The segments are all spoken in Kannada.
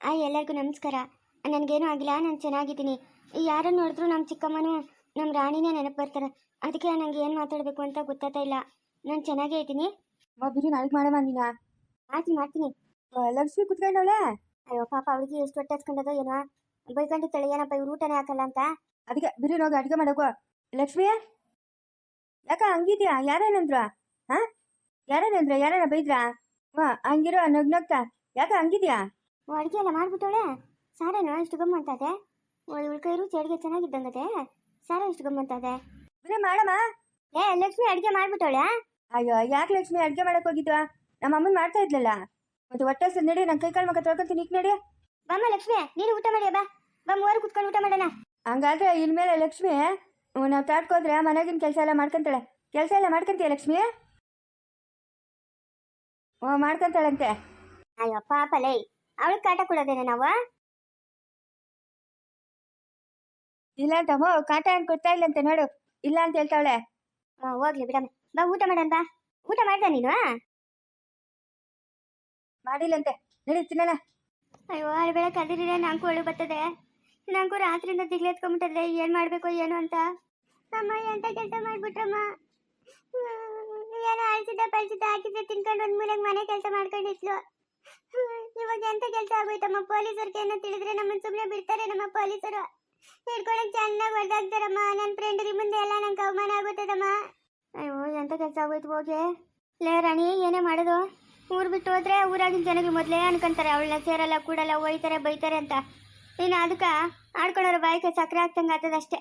ಆ ಎಲ್ಲರಿಗೂ ನಮಸ್ಕಾರ. ನನಗೇನು ಆಗಿಲ್ಲ ನಾನು ಚೆನ್ನಾಗಿದ್ದೀನಿ. ಯಾರನ್ನು ನೋಡಿದ್ರು ನಮ್ಮ ಚಿಕ್ಕಮ್ಮನೂ ನಮ್ಮ ರಾಣಿನೇ ನೆನಪು ಬರ್ತಾರೆ. ಅದಕ್ಕೆ ನನಗೆ ಏನು ಮಾತಾಡಬೇಕು ಅಂತ ಗೊತ್ತಾಗ್ತಾ ಇಲ್ಲ. ನಾನು ಚೆನ್ನಾಗೇ ಇದ್ದೀನಿ. ಬಿರಿ ನಾಳೆಗೆ ಮಾಡಮ್ಮ ನೀನ? ಮಾಡ್ತೀನಿ ಮಾಡ್ತೀನಿ. ಲಕ್ಷ್ಮಿ ಕುತ್ಕೊಂಡವಳೆ? ಅಯ್ಯೋ ಪಾಪ ಅವಳಿಗೆ ಎಷ್ಟು ಹೊಟ್ಟೆ ಹಚ್ಕೊಂಡದೋ ಏನೋ. ಬೈಕೊಂಡಿರ್ತಾಳೆ ಏನಪ್ಪ ಇವ್ರು ಊಟನೇ ಹಾಕಲ್ಲ ಅಂತ? ಅದಕ್ಕೆ ಬಿರಿ ಹೋಗಿ ಅಡುಗೆ ಮಾಡೋಕು ಲಕ್ಷ್ಮಿ? ಯಾಕ ಹಂಗಿದ್ಯಾ? ಯಾರೇನಂದ್ರ ಹಾ? ಯಾರೇನಂದ್ರ ಯಾರನ್ನ ಬೈದ್ರಾ? ಹಾ ಹಂಗಿರೋ ನಗ್ನಗ್ತಾ. ಯಾಕ ಹಂಗಿದ್ಯಾ? ಅಡುಗೆ ಎಲ್ಲ ಮಾಡ್ಬಿಟ್ಟವಳೆ? ಸಾರೇನೋ? ಇಷ್ಟು ಗಮ್ಮಂತದೆ ಓ ರುಚಿ ಅಡುಗೆ ಚಳಿಗೆ ಚೆನ್ನಾಗಿದ್ದಂಗದೆ? ಸಾರ ಇಷ್ಟು ಗಮ್ಮಂತದೆ ಅದೇ ಮಾಡಮ್ಮ. ಏ ಲಕ್ಷ್ಮಿ ಅಡುಗೆ ಮಾಡ್ಬಿಟ್ಟವಳೆ? ಅಯ್ಯೋ ಯಾಕೆ ಲಕ್ಷ್ಮಿ ಅಡುಗೆ ಮಾಡಕ್ ಹೋಗಿದ್ವಾ? ನಮ್ಮ ಅಮ್ಮನ್ ಮಾಡ್ತಾ ಇದ್ಲಲ್ಲ? ಮತ್ತೆ ಹೊಟ್ಟೆ ಹಸ್ದು ನಡಿ ನನ್ನ ಕೈ ಕಾಲು ಮಗ ತೊಳ್ಕೊಂತೀನಿ ಈಗ ನಡಿ. ಬಮ್ಮ ಲಕ್ಷ್ಮಿ ನೀನು ಊಟ ಮಾಡಿ ಬಾ. ಬಾ ಮೂವರು ಕುತ್ಕೊಂಡು ಊಟ ಮಾಡೋಣ. ಹಂಗಾದ್ರೆ ಇನ್ಮೇಲೆ ಲಕ್ಷ್ಮಿ ನಾವು ತಾಟ್ಕೋದ್ರೆ ಮನೆಗಿನ ಕೆಲಸ ಎಲ್ಲ ಮಾಡ್ಕೊಂತಾಳೆ. ಕೆಲಸ ಎಲ್ಲ ಮಾಡ್ಕೊಂತೀಯ ಲಕ್ಷ್ಮಿ? ಓ ಮಾಡ್ಕೊಂತಾಳಂತೆ. ಅಯ್ಯೋ ಪಾಪ ಲೈ. ಅವಳಿಗೆ ಕಾಟ ಕೊಡೋದೇನೆ ನಾವು? ಇಲ್ಲ ಅಂತ ಕಾಟ ಏನ್ ಕೊಡ್ತಾ ಅಂತ ನೋಡು. ಇಲ್ಲ ಅಂತ ಹೇಳ್ತಾಳೆ ಹೋಗ್ಲಿ ಬಿಡಮ್ಮ. ಬಾ ಊಟ ಮಾಡೋಣ ಬಾ ಊಟ ಮಾಡ್ದ ನೀನು? ಮಾಡಿಲ್ಲಂತೆ ನಡಿ ತಿನ್ನೋಣ. ಅಯ್ಯೋ ಬೆಳಗ್ಗೆ ಕದಿರಿದೆ ನಂಗೂ ಒಳ್ಳೆ ಬರ್ತದೆ. ನಂಗೂ ರಾತ್ರಿಯಿಂದ ದಿಗ್ಲು ಎತ್ಕೊಂಡ್ಬಿಟ್ಟದೆ ಏನು ಮಾಡಬೇಕು ಏನು ಅಂತ. ಅಮ್ಮ ಎಂತ ಕೆಲಸ ಮಾಡ್ಬಿಟ್ರಮ್ಮ? ಏನೋ ಅಳ್ಸಿದ್ದ ಪಳ್ಸಿದ್ದ ಹಾಕಿದ್ದೆ ತಿನ್ಕೊಂಡು ಒಂದು ಮೂಲೆಗೆ ಮನೆ ಕೆಲಸ ಮಾಡ್ಕೊಂಡಿದ್ಲು. ಇವಾಗ ಎಂತ ಕೆಲಸ ಆಗೋಯ್ತಮ್ಮ? ಪೊಲೀಸರಿಗೆ ಏನೋ ತಿಳಿದ್ರೆ ನಮ್ಮನ್ನ ಸುಮ್ಮನೆ ಬಿಡ್ತಾರೆ ನಮ್ಮ ಪೊಲೀಸರು? ಹಿಡ್ಕೊಳಕ್ ಚೆನ್ನಾಗಿ ಹೊಡೆದಾಗ್ತಾರಮ್ಮ ನನ್ನ ಫ್ರೆಂಡ್ರಿ ಮುಂದೆ ಎಲ್ಲ ನಂಗೆ ಅವಮಾನ ಆಗುತ್ತದಮ್ಮ. ಅಯ್ಯೋ, ಎಂತ ಕೆಲಸ ಆಗೋಯ್ತು ಹೋಗಿ? ಲೇ, ರಾಣಿ, ಏನೇ ಮಾಡೋದು? ಊರು ಬಿಟ್ಟು ಹೋದ್ರೆ ಊರಾಗಿನ ಜನಗಳು ಮೊದಲೇ ಅನ್ಕೊಂತಾರೆ. ಅವಳನ್ನ ಸೇರಲ್ಲ, ಕೂಡಲ್ಲ ಒಯ್ತಾರೆ ಬೈತಾರೆ ಅಂತ. ಇನ್ನು ಅದಕ್ಕೆ ಆಡ್ಕೊಳ್ಳೋರು ಬಾಯಿಗೆ ಸಕ್ಕರೆ ಆಗ್ತಂಗೆ ಆಗ್ತದಷ್ಟೇ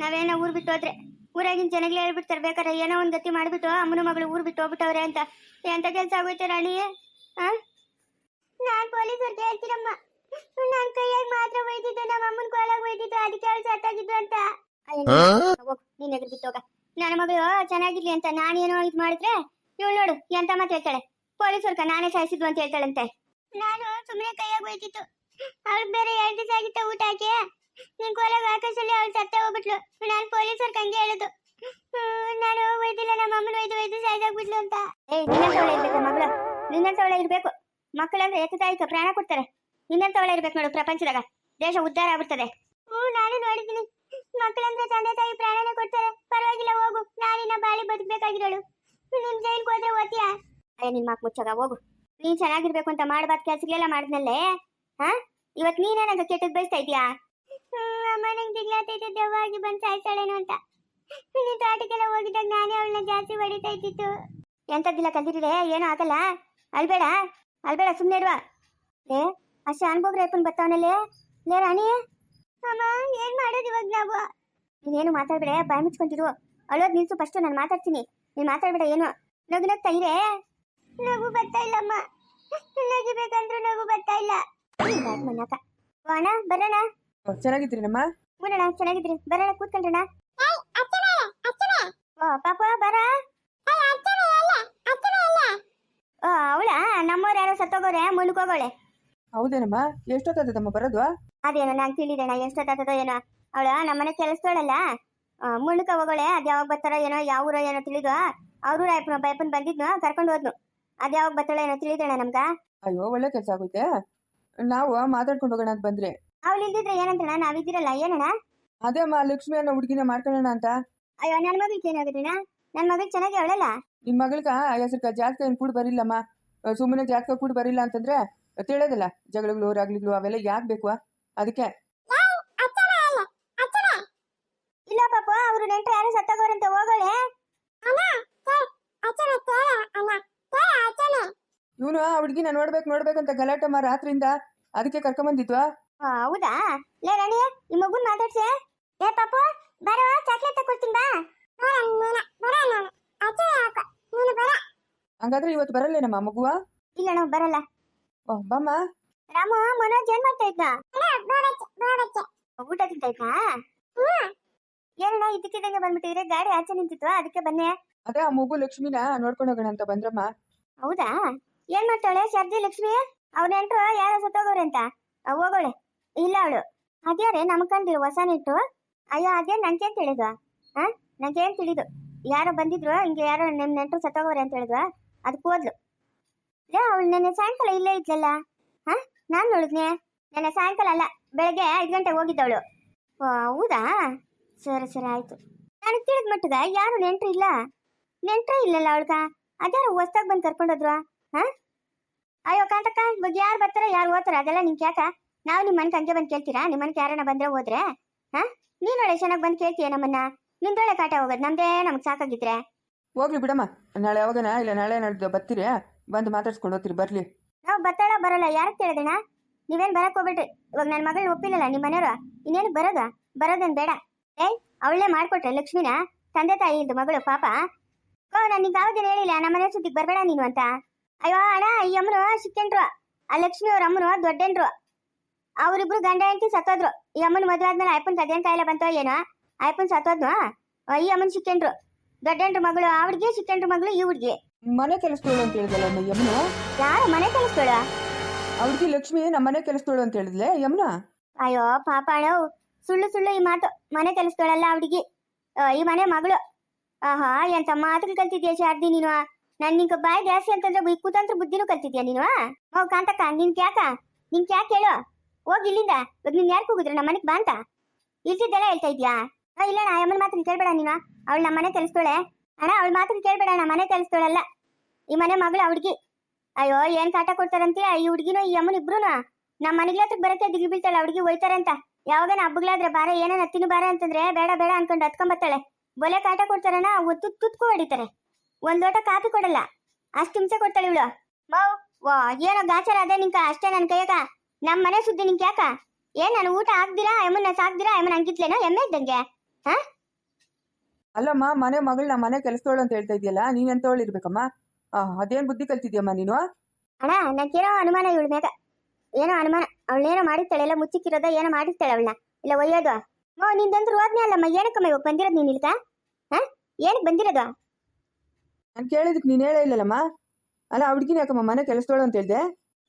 ನಾವೇನೋ ಊರು ಬಿಟ್ಟು ಹೋದ್ರೆ ಊರಾಗಿನ ಜನಗಳೇ ಹೇಳ್ಬಿಡ್ತಾರೆ. ಬೇಕಾದ್ರೆ ಏನೋ ಒಂದು ಗತಿ ಮಾಡಿಬಿಟ್ಟು ಅಮ್ಮನ ಮಗಳು ಊರು ಬಿಟ್ಟು ಹೋಗ್ಬಿಟ್ಟವ್ರೆ ಅಂತ. ಎಂಥ ಕೆಲಸ ಆಗೋಯ್ತು ರಾಣಿ? ಹಾಂ ನಾನು ಪೊಲೀಸರಿಗೆ ಹೇಳ್ತೀನಮ್ಮ. ನನ್ನ ಕೈಯಾಗ ಮಾತ್ರ ಒಯ್ದಿದ್ದು ನಮ್ಮ ಅಮ್ಮನ ಕೋಲಾಗ ಒಯ್ದಿದ್ದು ಅದಕ್ಕೆ ಅವಳು ಸತ್ತಾಗಿದ್ದು ಅಂತ. ನೀನ್ ಎದುರು ಬಿತ್ತೋಗ. ನನ್ನ ಮಗಳು ಚೆನ್ನಾಗಿರ್ಲಿ ಅಂತ ನಾನೇನೋ ಇದು ಮಾಡಿದ್ರೆ ಇವಳು ನೋಡು ಎಂತ ಮಾತು ಹೇಳ್ತಾಳೆ. ಪೊಲೀಸರ್ಕ ನಾನೇ ಸಾಯಿಸಿದ್ವು ಅಂತ ಹೇಳ್ತಾಳಂತೆ. ನಾನು ಸುಮ್ಮನೆ ಕೈಯಾಗ ಹೋಯ್ತಿತ್ತು ಅವಳಿಗೆ ಬೇರೆ ಎರಡು ದಿವಸ ಆಗಿತ್ತ ಊಟ ಹಾಕಿ. ನಿನ್ ಕೋಲಾಗ ಆಕಾಶಲ್ಲಿ ಅವಳು ಸತ್ತ ಹೋಗ್ಬಿಟ್ಲು. ನಾನು ಪೊಲೀಸರ್ಕ ಹಂಗೆ ಹೇಳುದು. ನಾನು ಒಯ್ದಿಲ್ಲ ನಮ್ಮ ಅಮ್ಮನ ಒಯ್ದು ಒಯ್ದು ಸಾಯ್ದಾಗ್ಬಿಟ್ಲು ಅಂತ. ಏಯ್ ನಿನ್ನಂತವಳೆ ಇರ್ಬೇಕು ಮಗಳು. ನಿನ್ನಂತವಳೆ ಇರ್ಬೇಕು. ಮಕ್ಕಳಂದ್ರೆ ಎತ್ತ ತಾಯಿಕ ಪ್ರಾಣ ಕೊಡ್ತಾರೆ. ನಿನ್ನಂತವಳೆ ಇರ್ಬೇಕು ನೋಡು ಪ್ರಪಂಚದಾಗ. ದೇಶ ಉದ್ಧಾರ ಆಗ್ಬಿಡ್ತದೆ. ಹ್ಞೂ ನಾನು ನೋಡಿದ್ದೀನಿ. ಮಕ್ಕಳಂದ್ರೆ ತಂದೆ ತಾಯಿ ಪ್ರಾಣನೇ ಕೊಡ್ತಾರೆ. ಪರವಾಗಿಲ್ಲ ಹೋಗು. ನಾನಿನ್ನ ಬಾಳಿ ಬದುಕಬೇಕಾಗಿರೋಳು. ನಿಮ್ ಜೈಲ್ಗೆ ಹೋದ್ರೆ ಓದ್ತೀಯಾ? ಅಯ್ಯ ನಿನ್ ಮಾಕ್ ಮುಚ್ಚಾಗ ಹೋಗು. ನೀನ್ ಚೆನ್ನಾಗಿರ್ಬೇಕು ಅಂತ ಮಾಡಬಾರ್ದು ಕೆಲ್ಸಗಳೆಲ್ಲ ಮಾಡಿದ್ನಲ್ಲೇ? ಹಾ? ಇವತ್ ನೀನೇ ನಂಗೆ ಕೆಟ್ಟದ್ ಬಯಸ್ತಾ ಇದೀಯಾ ಅಮ್ಮ ನಂಗೆ ದಿಗ್ಲಾತೈತೆ ದೆವ್ವಾಗಿ ಬಂದು ಸಾಯ್ತಾಳೇನೋ ಅಂತ. ನೀನ್ ತೋಟಕ್ಕೆಲ್ಲ ಹೋಗಿದ್ದಾಗ ನಾನೇ ಅವಳನ್ನ ಜಾಸ್ತಿ ಹೊಡಿತಾ ಇದ್ದಿತ್ತು. ಎಂತದ್ದಿಲ್ಲ ಕಲ್ತಿರಿದೆ ಏನೂ ಆಗಲ್ಲ? ಅಲ್ಬೇಡ? ಅಲ್ಬೇಡ ಸುಮ್ಮನೆ ಇರುವ. ಏ ಅಷ್ಟೇ ಅನ್ಬೋಗ್ರೆ ಅಪ್ಪನ್ ಬರ್ತಾವನಲ್ಲೇ? ಲೇ ರಾಣಿ. ಅಮ್ಮ ಏನ್ ಮಾಡೋದು ಇವಾಗ ನಾವು? ನೀನೇನು ಮಾತಾಡ್ಬೇಡ ಬಾಯ್ ಮುಚ್ಕೊಂತಿರು ಅಳೋದ್ ನಿಲ್ಸು ಫಸ್ಟ್ ನಾನು ಮಾತಾಡ್ತೀನಿ. ನೀನ್ ಮಾತಾಡ್ಬೇಡ ಏನು? ನಗು ನಗ್ತಾ ತೈರೆ ನಗು ಬರ್ತಾ ಇಲ್ಲಮ್ಮ. ನಗಿಬೇಕಂದ್ರೂ ನಗು ಬರ್ತಾ ಇಲ್ಲ. ಮನ್ನಾಕ ಅಣ್ಣ ಬರೋಣ ಚೆನ್ನಾಗಿದ್ರಿ ನಮ್ಮ? ಬರೋಣ ಚೆನ್ನಾಗಿದ್ರಿ ಬರೋಣ ಕೂತ್ಕೊಂಡ್ರಣ ಓ ಪಾಪ ಬರ ಓ ಅವಳ ನಮ್ಮವ್ರು ಯಾರೋ ಸತ್ತೋಗೋರೆ ಮುನ್ಕೋಗೋಳೆ ಹೌದೇನಮ್ಮ? ಎಷ್ಟೊತ್ತದಮ್ಮ ಬರೋದು? ಅದೇನೋ ನಂಗೆ ತಿಳಿದೇಣ ಎಷ್ಟೊತ್ತಾಗ್ತದೋ ಏನೋ. ಅವಳ ನಮ್ಮನೆ ಕೆಲಸದೋಳಲ್ಲ ಮುಳುಕ ಹೋಗೋಳೆ ಅದ್ ಯಾವಾಗ ಬರ್ತಾರೋ ಏನೋ ಯಾವ ಊರೋ ಏನೋ ತಿಳಿದು ಅವರು ರಾಯಪ್ಪನ ಬಯಪ್ಪನ್ ಬಂದಿದ್ನು ಕರ್ಕೊಂಡು ಹೋದ್ನು. ಅದ್ ಯಾವಾಗ ಬರ್ತಾಳೋ ಏನೋ ತಿಳಿದಣ್ಣ ನಮ್ಗ? ಅಯ್ಯೋ ಒಳ್ಳೆ ಕೆಲಸ ಆಗುತ್ತೆ ನಾವು ಮಾತಾಡ್ಕೊಂಡು ಹೋಗೋಣ ಅಂತ ಬಂದ್ರೆ ಅವಳು ಇಲ್ದಿದ್ರೆ ಏನಂತಣ್ಣ ನಾವಿದ್ದೀರಲ್ಲ ಏನಣ್ಣ? ಅದೇ ಅಮ್ಮ ಲಕ್ಷ್ಮಿ ಅನ್ನೋ ಹುಡುಗಿನ ಮಾಡ್ಕೊಳ್ಳೋಣ ಅಂತ. ಅಯ್ಯೋ ನನ್ನ ಮಗಳಿಗೆ ಏನಾಗಿದ್ರಿನ ನನ್ನ ಮಗಳಿಗೆ ಚೆನ್ನಾಗಿ ಅವಳಲ್ಲ? ನಿನ್ ಮಗಳ್ಗ ಹೆಸರು ಜಾತಕ ಏನ್ ಕೂಡ ಬರಿಲ್ಲಮ್ಮ. ಸುಮ್ಮನೆ ಜಾತಕ ಕೂಡ ಬರಿಲ್ಲ ಅಂತಂದ್ರೆ ತಿಳಿಯೋದಿಲ್ಲ. ಜಗಳಗಳು ರಾಗ್ಲಿಗಳು ಅವೆಲ್ಲ ಯಾಕೆ ಬೇಕು ಅದಕ್ಕೆ. ಇಲ್ಲ ಪಾಪ ಅವರು ನೆಂಟ್ರು ಯಾರು ಸತ್ತೋಗೋರಂತೆ ಹೋಗೋಳೆ. ಇವನು ಆ ಹುಡುಗಿನ ನೋಡ್ಬೇಕು ನೋಡ್ಬೇಕಂತ ಗಲಾಟೆ ಮಾ ರಾತ್ರಿಯಿಂದ. ಅದಕ್ಕೆ ಕರ್ಕೊಂಬಂದಿತ್ತು ಆ, ಹೌದಾ? ಲೇ ರಾಣಿ ಈ ಮಗುನ್ ಮಾತಾಡ್ಸೆ? ಏ ಪಾಪ ಬರೋ ಚಾಕ್ಲೇಟ್ ತಗೊಳ್ತೀನಿ ಬಾ. ಹಂಗಾದ್ರೆ ಇವತ್ತು ಬರಲ್ಲೇನಮ್ಮ ಮಗುವ? ಇಲ್ಲ ನಾವು ಬರಲ್ಲ. ಓಹ್ ಬಮ್ಮ? ರಾಮ ಮನೋಜ್ ಏನ್ ಮಾಡ್ತಾ ಇದ್ದ? ಊಟ ತಿಂತಾ ಏನಣ್ಣ ಇದ್ದಕ್ಕಿದ್ದಂಗೆ ಬಂದ್ಬಿಟ್ಟಿದ್ರೆ ಗಾಡಿ ಆಚೆ ನಿಂತಿತ್ತು ಅದಕ್ಕೆ ಬನ್ನೆ. ಅದೇ ಆ ಮಗು ಲಕ್ಷ್ಮಿನ ನೋಡ್ಕೊಂಡು ಹೋಗೋಣ ಅಂತ ಬಂದ್ರಮ್ಮ. ಹೌದಾ? ಏನ್ ಮಾಡ್ತಾಳೆ ಸರ್ದಿ ಲಕ್ಷ್ಮಿ? ಅವ್ರ ನೆಂಟ್ರು ಯಾರೋ ಸತ್ತೋಗೋರೆ ಅಂತ. ಅವ್ ಹೋಗೋಳೆ. ಇಲ್ಲ ಅವಳು. ಅದ್ಯಾರೆ ನಮ್ ಕಂಡಿರು ಹೊಸ ನಿಟ್ಟು. ಅಯ್ಯೋ ಅದೇ ನಂಗೇನ್ ತಿಳಿದ್ವಾ? ಹಾ? ನಂಗೇನ್ ತಿಳಿದು? ಯಾರೋ ಬಂದಿದ್ರು ಹಿಂಗೆ ಯಾರೋ ನಿಮ್ ನೆಂಟ್ರು ಸತ್ತೋಗೋರೆ ಅಂತ ಹೇಳಿದ್ವ? ಅದಕ್ಕೆ ಹೋದ್ಲು. ಲೇ, ಅವಳು ನೆನ್ನೆ ಸಾಯಂಕಾಲ ಇಲ್ಲೇ ಇದ್ಲಲ್ಲ? ಹಾ? ನಾನ್ ನೋಡಿದ್ನೆ. ನೆನ್ನೆ ಸಾಯಂಕಾಲ ಅಲ್ಲ, ಬೆಳಗ್ಗೆ ಐದು ಗಂಟೆಗೆ ಹೋಗಿದ್ದವಳು. ಹೌದಾ? ಸರಿ ಸರಿ, ಆಯ್ತು. ನನಗೆ ತಿಳಿದ ಮಟ್ಟದ ಯಾರು ನೆಂಟ್ರು ಇಲ್ಲ? ನೆಂಟ್ರೇ ಇಲ್ಲಲ್ಲ ಅವಳ್ಗ? ಅದ್ಯಾರು ಹೊಸ್ದಾಗ್ ಬಂದು ಕರ್ಕೊಂಡೋದ್ರು ಹಾ? ಅಯ್ಯೋ, ಕಾಂತಕ್ಕ ಬಗ್ಗೆ ಯಾರು ಬರ್ತಾರ, ಯಾರು ಓದ್ತಾರ ಅದೆಲ್ಲ ನಿಮ್ ಯಾಕ ನಾವು ನಿಮ್ಮ ಮನೆಗೆ ಹಂಗೆ ಬಂದು ಕೇಳ್ತೀರಾ? ನಿಮ್ಮ ಮನೆಗೆ ಯಾರನ್ನ ಬಂದ್ರೆ ಹೋದ್ರೆ? ಹಾ? ಒಳ್ಳೆ ಚೆನ್ನಾಗಿ ಬಂದು ಕೇಳ್ತೀಯ ನಮ್ಮನ್ನ? ನಿಂದೊಳ್ಳೆ ಕಾಟ ಹೋಗೋದು, ನಮ್ದೇ ನಮ್ಗೆ ಸಾಕಾಗಿದ್ರೆ. ಹೋಗ್ಲಿ ಬಿಡಮ್ಮ. ನಾಳೆ ಯಾವಾಗನ? ಇಲ್ಲ, ನಾಳೆ ನಾಡ್ದು ಬರ್ತೀರಿ? ಬಂದು ಮಾತಾಡ್ಸ್ಕೊಂಡು ಹೋಗ್ತೀರಿ, ಬರ್ಲಿ. ನಾವು ಬರ್ತಾಳ, ಬರಲ್ಲ ಯಾರು ಕೇಳಿದಣ ನೀವೇನ್ ಬರಕ್ ಹೋಗ್ಬಿಟ್ರಿ ಇವಾಗ ನನ್ನ ಮಗಳು ಒಪ್ಪಿಲ್ಲಲ್ಲ ನಿಮ್ಮ ಮನೆಯವರು? ಇನ್ನೇನು ಬರೋದ? ಬರೋದನ್ ಬೇಡ. ಏಯ್ ಅವಳೇ ಮಾಡ್ಕೊಟ್ರೆ ಲಕ್ಷ್ಮಿನ? ತಂದೆ ತಾಯಿ ಇಲ್ದು ಮಗಳು, ಪಾಪ? ಓ, ನಾನು ನಿಂಗೆ ಆವಾಗಿನ ಹೇಳಿಲ್ಲ. ನಮ್ಮ ಮನೆ ಸುದ್ದಿಗೆ ಬರಬೇಡ ನೀನು ಅಂತ. ಅಯ್ಯೋ, ಅಣ್ಣ, ಈ ಅಮ್ಮನು ಸಿಕ್ಕಂಡ್ರು. ಆ ಲಕ್ಷ್ಮಿ ಅವ್ರ ಅಮ್ಮನು ದೊಡ್ಡೆನ್ರು ಅವರಿಬ್ರು ಗಂಡ ಹೆಂಡತಿ ಸತ್ತೋದ್ರು. ಈ ಅಮ್ಮನ ಮದುವೆ ಆದ್ಮೇಲೆ ಅಯ್ಯಪ್ಪನ ಅದೇನ್ ಕಾಯಿಲೆ ಬಂತೋ, ಏನೋ? ಅಯ್ಯಪ್ಪನ ಸತ್ತೋದ್ನು? ಈ ಅಮ್ಮನ ಸಿಕ್ಕಂಡ್ರು. ದೊಡ್ಡಂಡ್ರು ಮಗಳು ಆ ಹುಡ್ಗಿ ಸಿಕ್ಕಂಡ್ರು ಮಗಳು ಈ ಹುಡ್ಗಿ ಮನೆ ಕೆಲಸದೋಳು ಅಂತ ಹೇಳಿದಲ್ಲ ಅಮ್ಮ ಯಮುನ? ಯಾರು ಮನೆ ಕೆಲಸದೋಳ? ಅವ್ರಿಗೆ ಲಕ್ಷ್ಮಿ ನಮ್ಮ ಮನೆ ಕೆಲಸದೋಳು ಅಂತ ಹೇಳಿದ್ಲೆ ಯಮುನ? ಅಯ್ಯೋ ಪಾಪ ಅಣ್ಣ ಸುಳ್ಳು ಸುಳ್ಳು ಈ ಮಾತು. ಮನೆ ಕೆಲಸದೊಳಲ್ಲ ಆ, ಈ ಮನೆ ಮಗಳು. ಆಹಾ ಎಂತ ಮಾತುಗಳು ಕಲ್ತಿದ್ಯಾ ಶಾರದಿ ನೀನು? ನನ್ ನಿಂಗೆ ಬಾಯಿ ಜಾಸ್ತಿ ಅಂತಂದ್ರೆ ಕೂತಂತ್ರ ಕುತಂತ್ರ ಬುದ್ಧಿನೂ ಕಲ್ತಿದ್ಯಾ ನೀನು? ಓ ಕಾಂತಕ್ಕ ನಿನ್ ಕ್ಯಾಕ? ನಿನ್ ಕ್ಯಾಕ್ ಹೇಳು. ಹೋಗಿ ಇಲ್ಲಿಂದ. ಇವಾಗ ನೀನ್ ಯಾರು ಕೂಗಿದ್ರೆ? ನಮ್ಮ ಮನೆಗೆ ಬಾ ಅಂತ. ಇಲ್ತಿದ್ದೆಲ್ಲ ಹೇಳ್ತಾ ಇದ್ಯಾ? ಇಲ್ಲ ಅಣ್ಣ ಅಮ್ಮನ ಮಾತ್ರ ಕೇಳ್ಬೇಡ ನೀನು. ಅವಳು ನಮ್ಮ ಮನೆ ಅಣ್ಣ, ಅವಳ ಮಾತ್ರ ಕೇಳ್ಬೇಡ ಅಣ್ಣ, ಮನೆ ಕೆಲಸದೋಳಲ್ಲ. ಈ ಮನೆ ಮಗಳು ಹುಡುಗಿ. ಅಯ್ಯೋ, ಏನ್ ಕಾಟ ಕೊಡ್ತಾರಂತೀಯ ಈ ಹುಡುಗಿನೂ, ಈ ಅಮ್ಮನ ಇಬ್ರು ನಮ್ಮ ಮನೆಗಳ ಹತ್ರ ಬರಕ್ಕೆ ದಿಗಿ ಬೀಳ್ತಾಳೆ ಹುಡುಗಿ ಅಂತ. ಯಾವಾಗನ ಹಬ್ಬಗಳಾದ್ರೆ ಬಾರ, ಏನೇನ ತಿನ್ನು ಬಾರ ಅಂತಂದ್ರೆ ಬೇಡ ಬೇಡ ಅನ್ಕೊಂಡು ಹತ್ಕೊಂಬತ್ತಾಳೆ. ಬೊಲೆ ಕಾಟ ಕೊಡ್ತಾರಣ ಒತ್ತು ತುತ್ಕು ಹೊಡಿತಾರೆ. ಒಂದ್ ಲೋಟ ಕಾಫಿ ಕೊಡಲ್ಲ. ಅಷ್ಟು ಹಿಂಸೆ ಕೊಡ್ತಾಳೆ ಇವಳು. ಮೌ, ವಾ, ಏನೋ ಗಾಚಾರ ಅದೇ ನಿಂಕ, ಅಷ್ಟೇ ನನ್ ಕೈಯಾಗ ನಮ್ಮ ಮನೆ ಸುದ್ದಿ ನಿಂಕ ಯಾಕ ಏನ್ ನಾನು ಊಟ ಹಾಕ್ದಿರಾ ಎಮ್ಮನ್ನ ಸಾಕ್ದಿರಾ ಎಮ್ಮನ ಹಂಗಿತ್ಲೇನೋ ಎಮ್ಮೆ ಇದ್ದಂಗೆ. ಅಲ್ಲಮ್ಮ ಮನೆ ಮಗಳನ್ನ ಮನೆ ಕೆಲಸದೋಳು ಅಂತ ಹೇಳ್ತಾ ಇದೆಯಲ್ಲ ನೀನ್ ಎಂತವಳು ಇರ್ಬೇಕಮ್ಮ ಅದೇನ್ ಬುದ್ಧಿ ಕಲ್ತಿದ್ಯಮ್ಮ ನೀನು? ಅಣ್ಣ ನನಗೇನೋ ಅನುಮಾನ ಇವಳ ಮ್ಯಾಗ. ಏನೋ ಅನುಮಾನ ಅವಳೇನೋ ಮಾಡಿರ್ತಾಳೆ ಎಲ್ಲ ಮುಚ್ಚಿಕ್ಕಿರೋದ ಏನೋ ಮಾಡಿರ್ತಾಳೆ ಅವಳನ್ನ. ಇಲ್ಲ ಒಯ್ಯೋದು. ಮೋ ನಿಂದಂದ್ರು ಹೋದ್ನೇ ಅಲ್ಲಮ್ಮ ಏನಕ್ಕಮ್ಮ ಇವಾಗ ಬಂದಿರೋದು ನೀನ್ ಇಲ್ಕ ಹಾ? ಏನಕ್ಕೆ ಬಂದಿರೋದು? ನಾನು ಕೇಳಿದಕ್ಕೆ ನೀನು ಹೇಳೇ ಇಲ್ಲಲ್ಲಮ್ಮ. ಅಲ್ಲ ಹುಡುಗಿನ ಯಾಕಮ್ಮ ಮನೆ ಕೆಲಸದೋಳು ಅಂತ ಹೇಳ್ದೆ?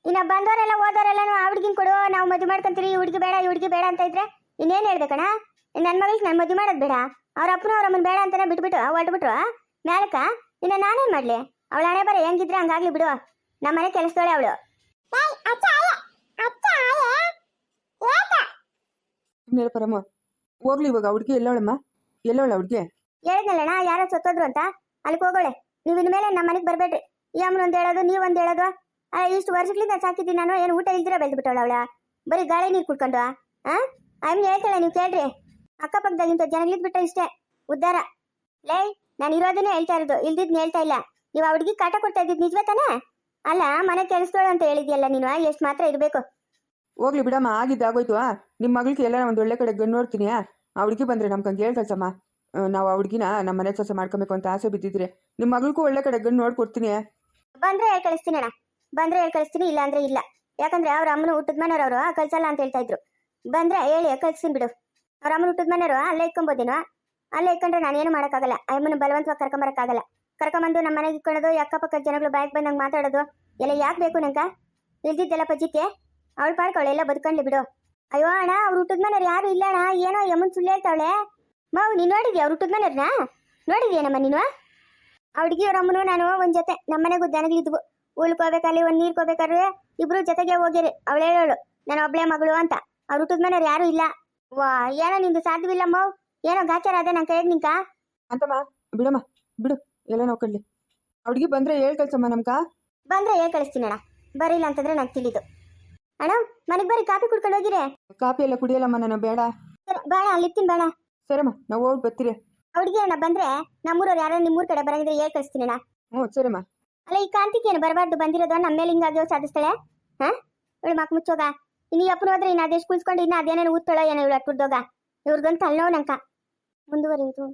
ಇನ್ನ ಬಂದವರೆಲ್ಲ ಹೋದವರೆಲ್ಲ ಆ ಹುಡುಗಿನ ಕೊಡು ನಾವು ಮದುವೆ ಮಾಡ್ಕೊಂತೀರಿ ಈ ಹುಡುಗಿ ಬೇಡ ಈ ಹುಡುಗಿ ಬೇಡ ಅಂತ ಇದ್ರೆ ಇನ್ನೇನ್ ಹೇಳ್ಬೇಕಣ್ಣ? ನನ್ನ ಮಗಳಿಗೆ ನನ್ನ ಮದುವೆ ಮಾಡೋದು ಬೇಡ. ಅವ್ರ ಅಪ್ಪನ ಅವ್ರ ಅಮ್ಮನ ಬೇಡ ಅಂತಾನೆ ಬಿಟ್ಬಿಟ್ಟು ಹೊರಟ್ಬಿಟ್ರು. ಮ್ಯಾಲಕ ಇನ್ನ ನಾನೇನ್ ಮಾಡ್ಲಿ? ಅವಳ ಹಣೆ ಬರ ಹೆಂಗಿದ್ರೆ ಹಂಗಾಗ್ಲಿ ಬಿಡು. ನಮ್ಮ ಮನೆ ಕೆಲಸದೋಳೆ ಅವಳು. ಸುಮ್ಮನೆ ಪರಮ್ಮ ಹೋಗ್ಲಿ ಇವಾಗ ಹುಡ್ಗಿ ಎಲ್ಲವಳಮ್ಮ? ಎಲ್ಲವಳ ಹುಡ್ಗಿ? ಹೇಳಿದ್ನಲ್ಲಣ್ಣ ಯಾರೋ ಸತ್ತೋದ್ರು ಅಂತ? ಅಲ್ಲಿಗೆ ಹೋಗೋಳೆ. ನೀವು ಇನ್ಮೇಲೆ ನಮ್ಮ ಮನೆಗೆ ಬರಬೇಡ್ರಿ. ಈ ಅಮ್ಮನ ಒಂದ್ ಹೇಳೋದು ನೀವು ಒಂದ್ ಹೇಳೋದು. ಅಲ್ಲ ಇಷ್ಟು ವರ್ಷಗಳಿಂದ ಸಾಕಿದ್ದೀನಿ ನಾನು ಏನು ಊಟ ಇಲ್ದಿರ ಬೆಳೆದ್ಬಿಟ್ಟವಳ ಅವಳ. ಬರೀ ಗಾಳಿ ನೀರು ಕುಡ್ಕೊಂಡು ಆ? ಅಮ್ಮ ಹೇಳ್ತಾಳೆ ನೀವು ಕೇಳ್ರಿ. ಅಕ್ಕಪಕ್ಕದಾಗಿಂತ ಜನಗಳಿದ್ ಬಿಟ್ಟ ಇಷ್ಟೇ. ಉದ್ದಾರ. ಲೇ ನಾನು ಇರೋದನ್ನ ಹೇಳ್ತಾ ಇರೋದು. ಇಲ್ದಿದ್ನ ಹೇಳ್ತಾ ಇಲ್ಲ. ನೀವು ಆ ಹುಡುಗಿ ಕಾಟ ಕೊಡ್ತಾ ಇದ್ದಿದ್ ನಿಜವೇ ತಾನೇ? ಅಲ್ಲ ಮನೆ ಕೆಲಸದೋಳು ಅಂತ ಹೇಳಿದ್ಯಲ್ಲ ನೀನು ಎಷ್ಟು ಮಾತ್ರ ಇರಬೇಕು. ಹೋಗ್ಲಿ ಬಿಡಮ್ಮ ಆಗಿದ್ದು ಆಗೋಯ್ತು ಆ? ನಿಮ್ಮ ಮಗಳಿಗೆ ಎಲ್ಲ ಒಂದು ಒಳ್ಳೆ ಕಡೆ ಗಂಡು ನೋಡ್ತೀನಿ ಆ? ಹುಡುಗಿ ಬಂದ್ರೆ ನಮ್ಗೆ ಕಂಗೆ ಹೇಳ್ ಕಳ್ಸಮ್ಮ ಆ, ನಾವು ಆ ಹುಡುಗಿನ ನಮ್ಮ ಮನೆ ಕೆಲಸ ಮಾಡ್ಕೊಬೇಕು ಅಂತ ಆಸೆ ಬಿದ್ದಿದ್ರೆ ನಿಮ್ಮ ಮಗಳಿಗೂ ಒಳ್ಳೆ ಕಡೆ ಗಂಡು ನೋಡ್ಕೊಡ್ತೀನಿ ಬಂದ್ರೆ ಹೇಳ್ ಕಳಿಸ್ತೀನಿ ಅಣ್ಣ. ಬಂದ್ರೆ ಹೇಳ್ ಕಳಿಸ್ತೀನಿ ಇಲ್ಲ ಅಂದ್ರೆ ಇಲ್ಲ. ಯಾಕಂದ್ರೆ ಅವ್ರ ಅಮ್ಮನ ಹುಟ್ಟದ ಮನೆಯವರು ಕಳ್ಸಲ್ಲ ಅಂತ ಹೇಳ್ತಾ ಇದ್ರು. ಬಂದ್ರೆ ಹೇಳಿ ಕಳ್ಸ್ತೀನಿ ಬಿಡು. ಅವ್ರ ಅಮ್ಮನ ಹುಟ್ಟದ ಮನೆಯವರು, ಅಲ್ಲೇ ಇಕ್ಕೊಂಬೋದೇನೋ? ಅಲ್ಲೇ ಇಕ್ಕೊಂಡ್ರೆ ನಾನೇನು ಮಾಡೋಕ್ಕಾಗಲ್ಲ. ಅಮ್ಮನ ಬಲವಂತವಾಗಿ ಕರ್ಕೊಂಬರಕ್ಕಾಗಲ್ಲ. ಕರ್ಕೊಂಬಂದು ನಮ್ಮ ಮನೆಗೆ ಇಕ್ಕೊಳ್ಳೋದು ಅಕ್ಕ ಅಕ್ಕಪಕ್ಕ ಜನಗಳು ಬ್ಯಾಗ್ ಬಂದಂಗೆ ಮಾತಾಡೋದು, ಎಲ್ಲ ಯಾಕೆ ಬೇಕು ನಂಗ? ಇಲ್ದಿದ್ದೆಲ್ಲ ಪಜ್ಜಿಕ್ಕೆ ಅವಳು ಪಾಡ್ಕೊಳ್ಳೆ ಎಲ್ಲ ಬದುಕೊಂಡ್ಲಿ ಬಿಡು. ಅಯ್ಯೋ ಅಣ್ಣ, ಅವ್ರು ಹುಟ್ಟದ ಮನೆಯವ್ರು ಯಾರು ಇಲ್ಲ ಅಣ್ಣ. ಏನೋ ಯಮ್ಮನ್ ಸುಳ್ಳು ಹೇಳ್ತಾವಳೆ. ಮಾವು ನೀನು ನೋಡಿದ್ಯಾ ಅವ್ರು ಹುಟ್ಟದ ಮನೆಯವ್ರನ್ನ ನೋಡಿದ್ಯೇನಮ್ಮ ನೀನು? ಆ ಅವ್ರ ಅಮ್ಮನು ನಾನು ಒಂದು ಜೊತೆ. ನಮ್ಮನೆಗೂ ದನಗಳಿದ್ವು ಉಳ್ಕೋಬೇಕಲ್ಲಿ ಒಂದು ನೀರು ಕೋಬೇಕಾದ್ರೆ ಇಬ್ರು ಜೊತೆಗೆ ಹೋಗಿರಿ. ಅವಳು ಹೇಳೋಳು ನಾನು ಒಬ್ಳೆ ಮಗಳು ಅಂತ. ಅವ್ರು ಹುಟ್ಟದ ಮನೆಯವ್ರು ಯಾರು ಇಲ್ಲ. ವಾ ಏನೋ ನಿಂದು ಸಾಧ್ಯವಿಲ್ಲಮ್ಮ. ಏನೋ ಗಾಚಾರ ಅದೇ ನಾನು ಕೈಯಾಗ ನಿಂಕ? ಅಂತಮ್ಮ ಬಿಡಮ್ಮ ಬಿಡು ಎಲ್ಲ ನೋಡ್ಕೊಳ್ಳಿ ಹುಡುಗಿ ಬಂದ್ರೆ ಹೇಳ್ ಕಳ್ಸಮ್ಮ ನಮ್ಕ. ಬಂದ್ರೆ ಹೇಳ್ ಕಳಿಸ್ತೀನಿ ಅಣ್ಣ. ಬರಿಲ್ಲ ಅಂತಂದ್ರೆ ನಂಗೆ ತಿಳಿದು. ಅಣ್ಣ ಮನೆಗೆ ಬರೀ ಕಾಫಿ ಕುಡ್ಕೊಂಡು ಹೋಗಿರಿ. ಕಾಫಿ ಎಲ್ಲ ಕುಡಿಯಲ್ಲಮ್ಮ ನಾನು ಬೇಡ. ಬೇಡ ಅಲ್ಲಿತ್ತೀನಿ ಬೇಡ ಸರಿಮ್ಮ ನಾವು ಹೋಗಿ ಬರ್ತೀರಿ. ಹುಡುಗಿ ಅಣ್ಣ ಬಂದ್ರೆ ನಮ್ಮೂರವ್ರು ಯಾರು ನಿಮ್ಮೂರ್ ಕಡೆ ಬರಂಗಿದ್ರೆ ಹೇಳ್ ಕಳಿಸ್ತೀನಿ ಅಣ್ಣ. ಹ್ಞೂ ಸರಿಮ್ಮ ಅಲ್ಲ ಈ ಕಾಂತಿಗೆ ಏನು ಬರಬಾರ್ದು ಬಂದಿರೋದು ನಮ್ಮ ಮೇಲೆ ಹಿಂಗಾಗಿ ಸಾಧಿಸ್ತಾಳೆ? ಹಾ? ಇವಳು ಮಕ್ ಮುಚ್ಚೋಗ? ಇನ್ನು ಅಪ್ಪನ ಹೋದ್ರೆ ಇನ್ನು ಅದೇಷ್ಟು ಕುಳ್ಸ್ಕೊಂಡು ಇನ್ನು ಅದೇನೇನು ಊದ್ತಾಳೋ ಏನೋ ಇವಳು ಅಟ್ಟುರ್ದೋಗ ಇವ್ರಿಗಂತ ತಲೆನೋವು ನಂಕ. ಮುಂದುವರಿಯುವುದು